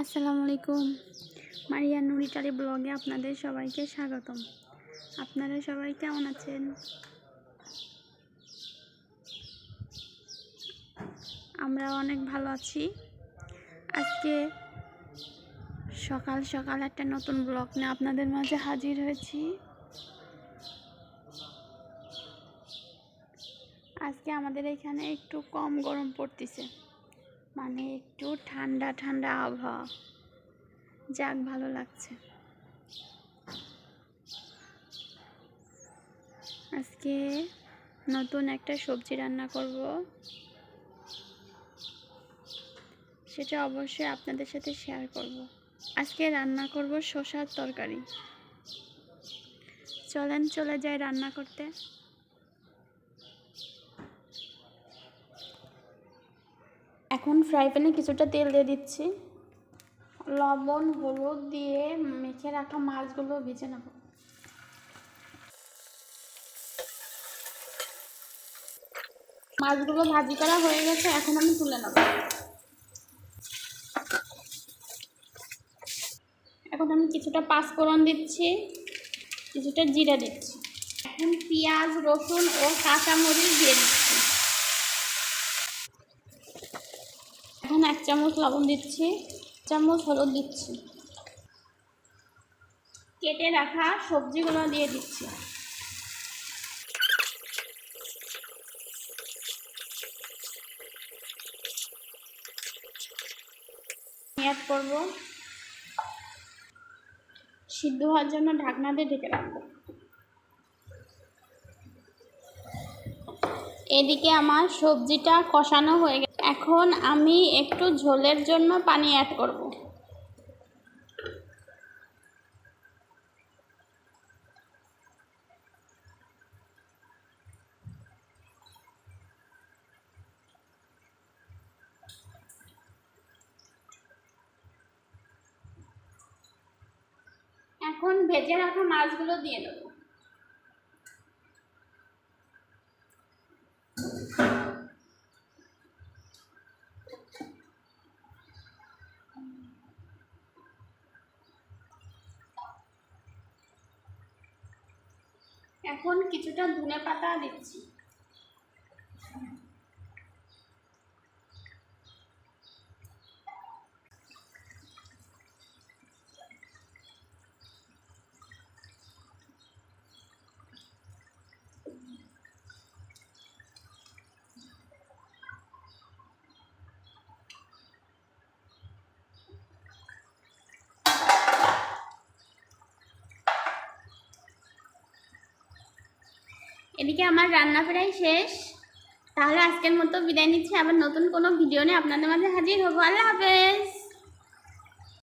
আসসালামু আলাইকুম। মারিয়া নুরিটারি ব্লগে আপনাদের সবাইকে স্বাগতম। আপনারা সবাই কেমন আছেন? আমরা অনেক ভালো আছি। আজকে সকাল সকাল একটা নতুন ব্লগ নিয়ে আপনাদের মাঝে হাজির হয়েছি। আজকে আমাদের এখানে একটু কম গরম পড়তেছে। মানে একটু ঠান্ডা ঠান্ডা আবহাওয়া। যাক, ভালো লাগছে। আজকে নতুন একটা সবজি রান্না করব। সেটা অবশ্যই আপনাদের সাথে শেয়ার করব। আজকে রান্না করব শসার তরকারি। চলেন, চলে যাই রান্না করতে। এখন ফ্রাই প্যানে কিছুটা তেল দিয়ে দিচ্ছি। লবণ, হলুদ দিয়ে মেখে রাখা মাছগুলো ভেজে নেব। মাছগুলো ভাজি করা হয়ে গেছে, এখন আমি তুলে নেব। এখন আমি কিছুটা পাঁচফোড়ন দিচ্ছি, কিছুটা জিরা দিচ্ছি। এখন পেঁয়াজ, রসুন ও কাঁচামরিচ দিয়ে দিচ্ছি এখন এক চামচ লবণ দিচ্ছি, চামচ হলুদ দিচ্ছি। কেটে রাখা সবজিগুলো দিয়ে দিচ্ছি। অ্যাড করব। সিদ্ধ হওয়ার জন্য ঢাকনা দিয়ে ঢেকে রাখব। এদিকে আমার সবজিটা কষানো হয়ে গেছে। এখন আমি একটু ঝোলের জন্য পানি অ্যাড করব। এখন ভেজে রাখা মাছগুলো দিয়ে দেবো। এখন কিছুটা ধনে পাতা দিচ্ছি। এদিকে আমার রান্না প্রায় শেষ। তাহলে আজকের মতো বিদায় নিচ্ছি। আবার নতুন কোনো ভিডিও নিয়ে আপনাদের মাঝে হাজির হব। আল্লাহ হাফেজ।